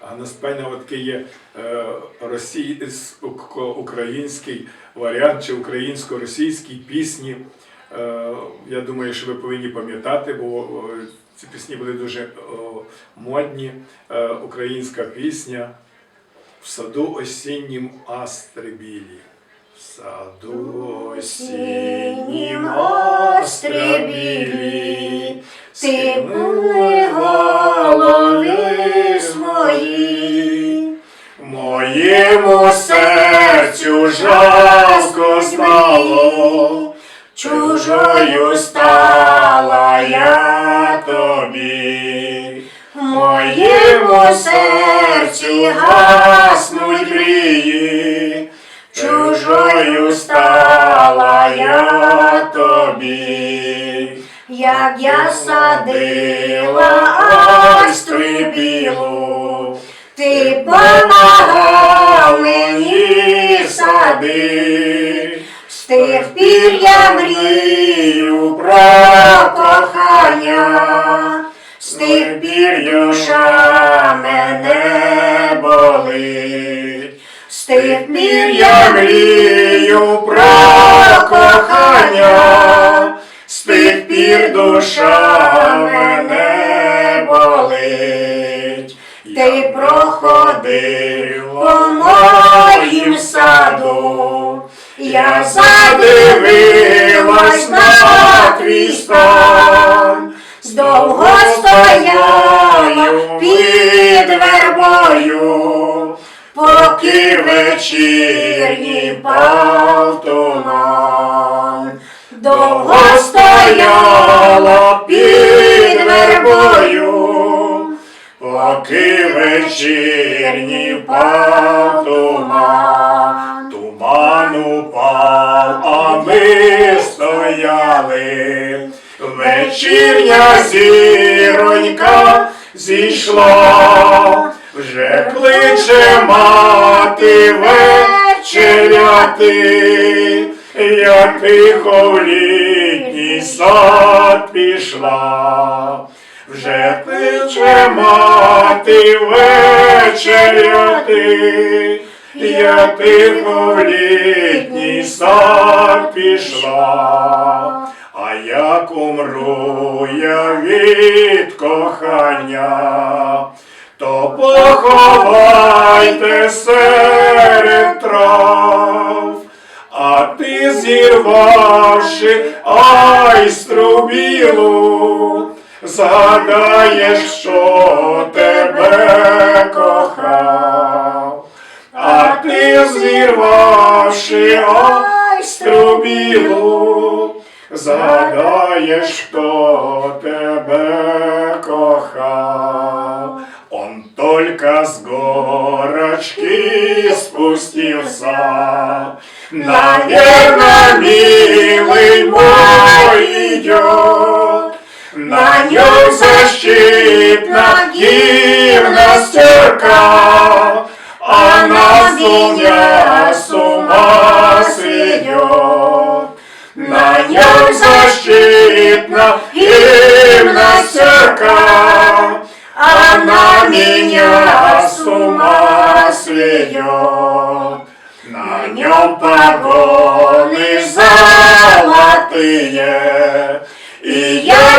А от такий є росій... український варіант чи українсько-російській пісні. Е, я думаю, що ви повинні пам'ятати, бо е, ці пісні були дуже е, модні. Е, українська пісня в саду осіннім астри білі. В саду осіннім астри Моєму серцю жалко стало, чужою стала я тобі. моєму серці гаснуть мрії, чужою стала я тобі. як я садила астру білу, ти помагав мені сади, з тих пір я мрію про кохання, з тих пір душа мене болить, з тих пір я мрію про кохання, з тих пір душа мене. Ти проходив по моїм саду, я задивилась на твій стан, довго стояла під вербою, поки вечірній пав. Довго стояла під вербою, вечірній впав туман, туман упав, а ми стояли. Вечірня зіронька зійшла, вже кличе мати вечеряти, я тихо в літній сад пішла. Вже кличе мати вечеряти, я тихо в літній сад пішла, а як умру я від кохання, то поховайте серед трав, а ти зірвавши айстру білу, згадаєш, що тебе кохав, а ти зірвавши айстру білу, згадаєш, хто тебе кохав. Он только с горочки спустился, Наверно, милый мой идет, На нем защитна гимнастерка, Она с меня с ума сведет. На нем защитна гимнастерка, Она меня с ума сведет. На нем погоны золотые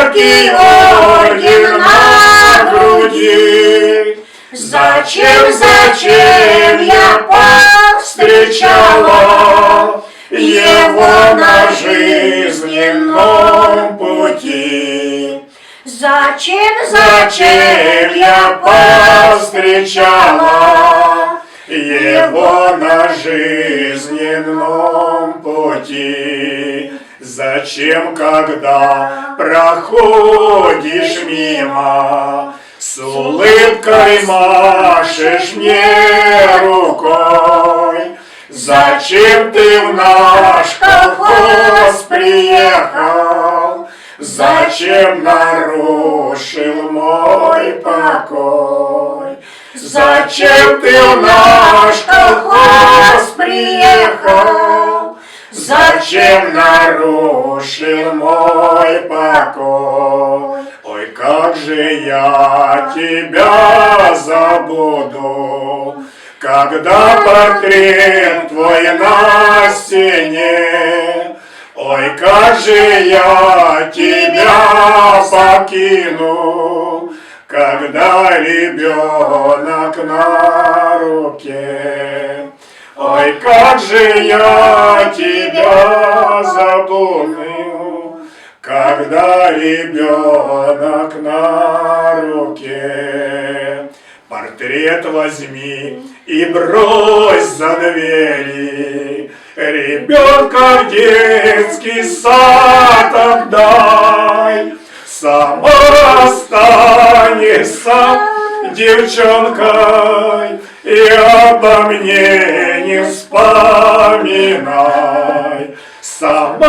И яркий орден на груди. Зачем, зачем я повстречала Его на жизненном пути? Зачем, Зачем я повстречала его на жизненном пути? Зачем, когда проходишь мимо, с улыбкой машешь мне рукой? Зачем ты в наш колхоз приехал? Зачем нарушил мой покой? Зачем ты в наш колхоз приехал? Зачем нарушил мой покой? Ой, как же я тебя забуду, когда портрет твой на стене. Ой, как же я тебя покину, когда ребенок на руке. Ой, как же я тебя забуду, когда ребенок на руке. Портрет возьми и брось за двери, Ребенка в детский сад отдай, Сама останешься девчонкой, И обо мне не вспоминай. Сама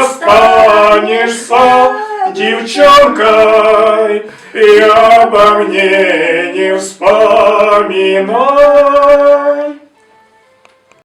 останешься девчонкой, И обо мне не вспоминай.